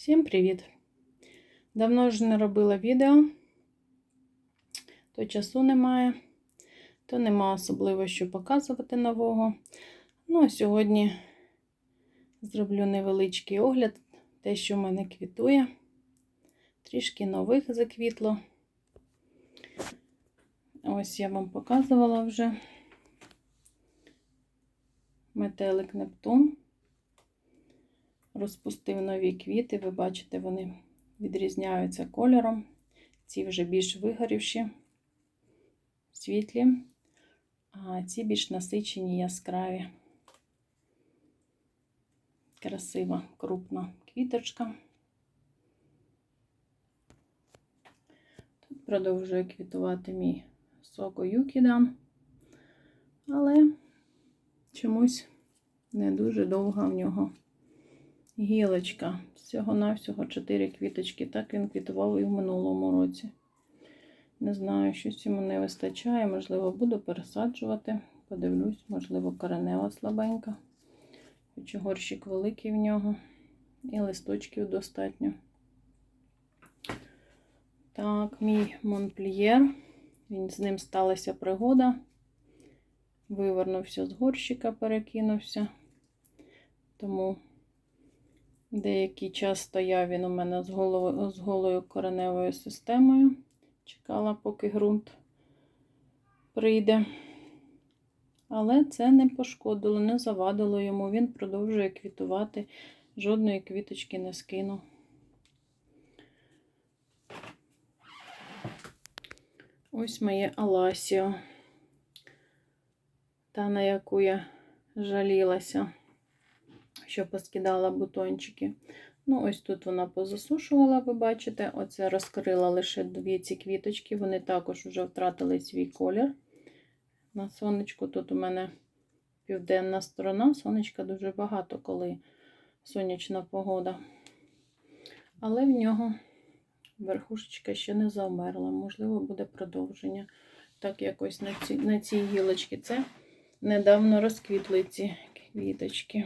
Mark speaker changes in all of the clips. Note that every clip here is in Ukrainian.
Speaker 1: Всім привіт! Давно вже не робила відео, то часу немає, то нема особливо що показувати нового. Ну, а сьогодні зроблю невеличкий огляд, те, що в мене квітує. Трішки нових заквітло. Ось я вам показувала вже метелик Нептун розпустив нові квіти. Ви бачите, вони відрізняються кольором. Ці вже більш вигорівші, світлі, а ці більш насичені, яскраві. Красива, крупна квіточка. Тут продовжує квітувати мій соко Юкідан, але чомусь не дуже довга в нього гілочка. Всього-навсього 4 квіточки. Так він квітував і в минулому році. Не знаю, щось йому не вистачає. Можливо, буду пересаджувати. Подивлюсь, можливо, коренева слабенька. Хоч горщик великий в нього. І листочків достатньо. Так, мій Монплієр. Він з ним сталася пригода. Вивернувся з горщика, перекинувся. Тому Деякий час стояв він у мене з, головою, з голою кореневою системою. Чекала, поки ґрунт прийде. Але це не пошкодило, не завадило йому. Він продовжує квітувати, жодної квіточки не скинув. Ось моє Аласіо, та на яку я жалілася що поскидала бутончики. Ну, ось тут вона позасушувала, ви бачите, оце розкрила лише дві ці квіточки, вони також вже втратили свій колір. На сонечку тут у мене південна сторона, сонечка дуже багато, коли сонячна погода. Але в нього верхушечка ще не завмерла, можливо, буде продовження. Так, якось на цій, на цій гілочці це недавно розквітли ці квіточки.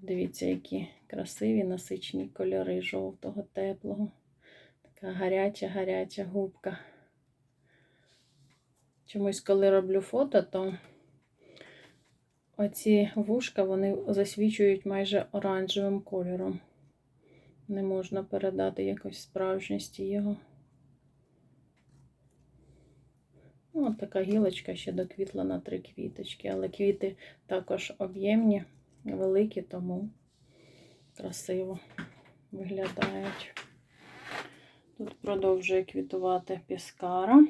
Speaker 1: Дивіться, які красиві насичені кольори жовтого, теплого. Така гаряча-гаряча губка. Чомусь, коли роблю фото, то оці вушка вони засвічують майже оранжевим кольором. Не можна передати якось справжності його. Ну, от така гілочка ще доквітла на три квіточки, але квіти також об'ємні великі, тому красиво виглядають. Тут продовжує квітувати піскара.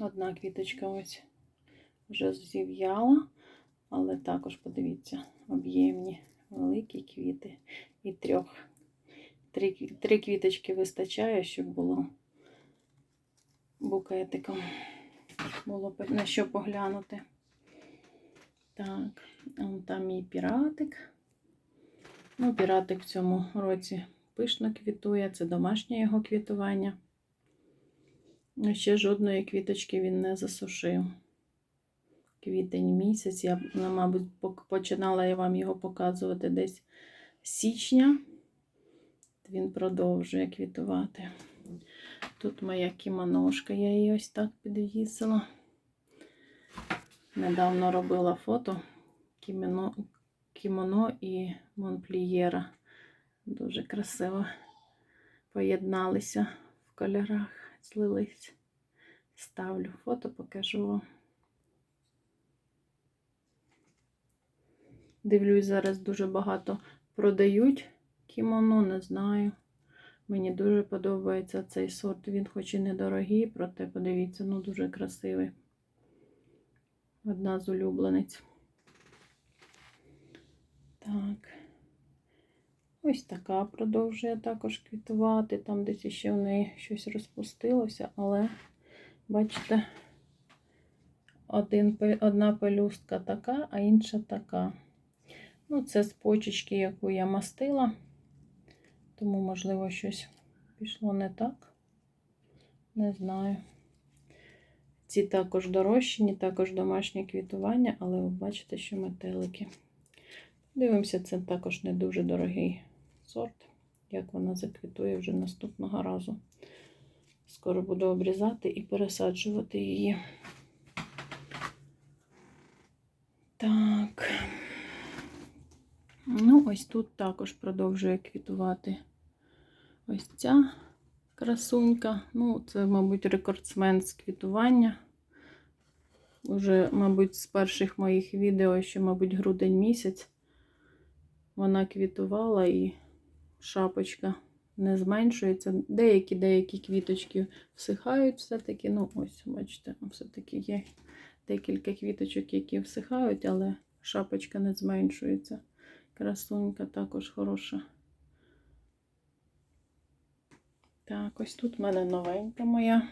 Speaker 1: Одна квіточка ось вже зів'яла, але також, подивіться, об'ємні великі квіти. І трьох. Три, три квіточки вистачає, щоб було букетиком. Було на що поглянути. Так, там мій піратик. Ну, піратик в цьому році пишно квітує, це домашнє його квітування. Ще жодної квіточки він не засушив. Квітень місяць. Я, ну, мабуть, починала я вам його показувати десь з січня. Він продовжує квітувати. Тут моя кімоношка, я її ось так підвісила. Недавно робила фото кімоно, кімоно і Монплієра. Дуже красиво поєдналися в кольорах, злились. Ставлю фото, покажу вам. Дивлюсь, зараз дуже багато продають кімоно, не знаю. Мені дуже подобається цей сорт. Він хоч і недорогий, проте подивіться, ну дуже красивий одна з улюблениць. Так. Ось така продовжує також квітувати. Там десь ще в неї щось розпустилося, але, бачите, один, одна пелюстка така, а інша така. Ну, це з почечки, яку я мастила, тому, можливо, щось пішло не так. Не знаю. Ці також дорощені, також домашнє квітування, але ви бачите, що метелики. Дивимося, це також не дуже дорогий сорт. Як вона заквітує вже наступного разу. Скоро буду обрізати і пересаджувати її. Так. Ну, ось тут також продовжує квітувати ось ця красунька. Ну, це, мабуть, рекордсмен з квітування. Уже, мабуть, з перших моїх відео, ще, мабуть, грудень місяць, вона квітувала і шапочка не зменшується. Деякі-деякі квіточки всихають все-таки. Ну, ось, бачите, все-таки є декілька квіточок, які всихають, але шапочка не зменшується. Красунька також хороша. Так, ось тут в мене новенька моя.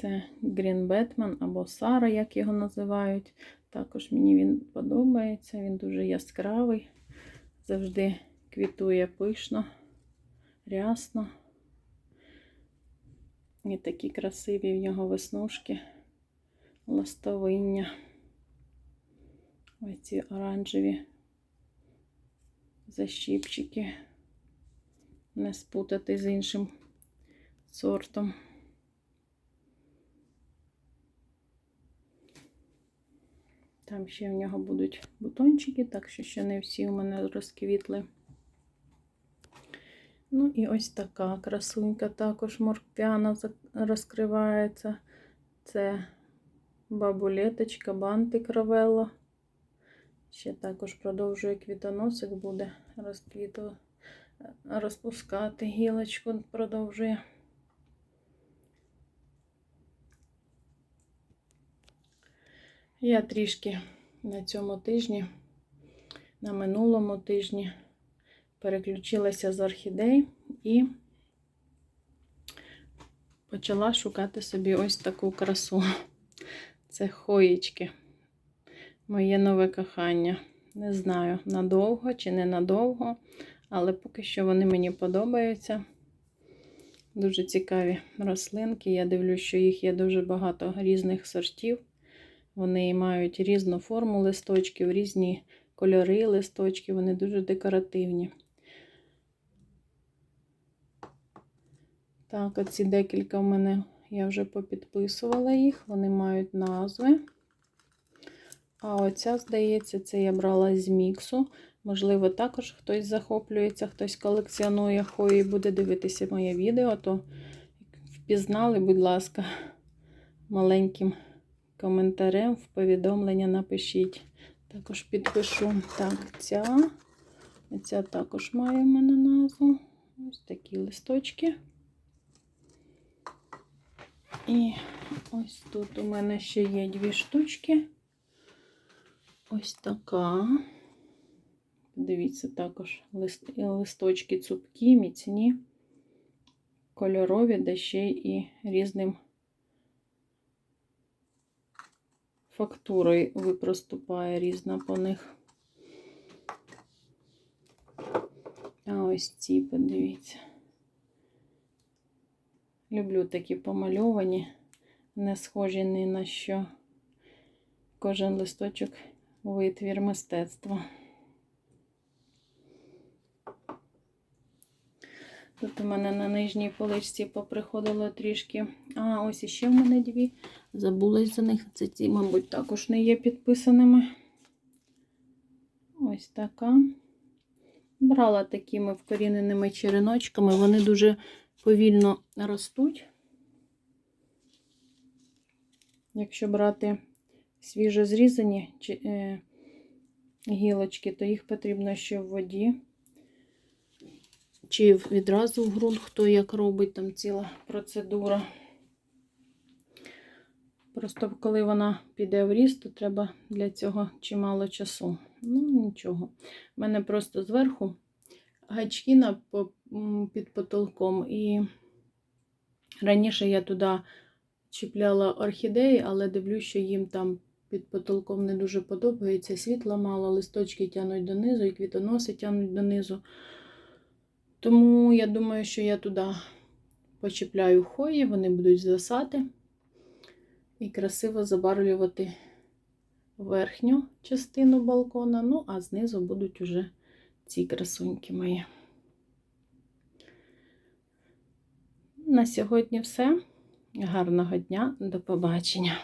Speaker 1: Це Green Batman або Сара, як його називають. Також мені він подобається, він дуже яскравий, завжди квітує пишно, рясно. І такі красиві в нього веснушки, ластовиння. Ось ці оранжеві защіпчики. Не спутати з іншим сортом. Там ще в нього будуть бутончики, так що ще не всі у мене розквітли. Ну і ось така красунька також морквяна розкривається. Це бабулеточка, бантик равелла. Ще також продовжує квітоносик, буде розквіту, розпускати гілочку, продовжує. Я трішки на цьому тижні, на минулому тижні переключилася з орхідей і почала шукати собі ось таку красу. Це хоїчки. Моє нове кохання. Не знаю, надовго чи не надовго, але поки що вони мені подобаються. Дуже цікаві рослинки. Я дивлюсь, що їх є дуже багато різних сортів. Вони мають різну форму листочків, різні кольори листочків, вони дуже декоративні. Так, оці декілька в мене я вже попідписувала їх, вони мають назви. А оця, здається, це я брала з міксу. Можливо, також хтось захоплюється, хтось колекціонує хої і буде дивитися моє відео, то впізнали, будь ласка, маленьким коментарем в повідомлення напишіть. Також підпишу. Так, ця. Ця також має в мене назву. Ось такі листочки. І ось тут у мене ще є дві штучки. Ось така. Дивіться, також листочки цупкі, міцні, кольорові, де ще і різним фактурою випроступає різна по них. А ось ці, подивіться. Люблю такі помальовані, не схожі ні на що. Кожен листочок витвір мистецтва. Тут у мене на нижній поличці поприходило трішки. А, ось іще в мене дві. Забулась за них. Це ці, мабуть, також не є підписаними. Ось така. Брала такими вкоріненими череночками. Вони дуже повільно ростуть. Якщо брати свіжо зрізані е, гілочки, то їх потрібно ще в воді. Чи відразу в ґрунт, хто як робить, там ціла процедура. Просто коли вона піде в ріст, то треба для цього чимало часу. Ну, нічого. У мене просто зверху гачкина під потолком, і раніше я туди чіпляла орхідеї, але дивлюсь, що їм там під потолком не дуже подобається. Світла мало, листочки тянуть донизу, і квітоноси тянуть донизу. Тому я думаю, що я туди почіпляю хої, вони будуть звисати і красиво забарвлювати верхню частину балкона, ну, а знизу будуть уже ці красуньки мої. На сьогодні все. Гарного дня, до побачення!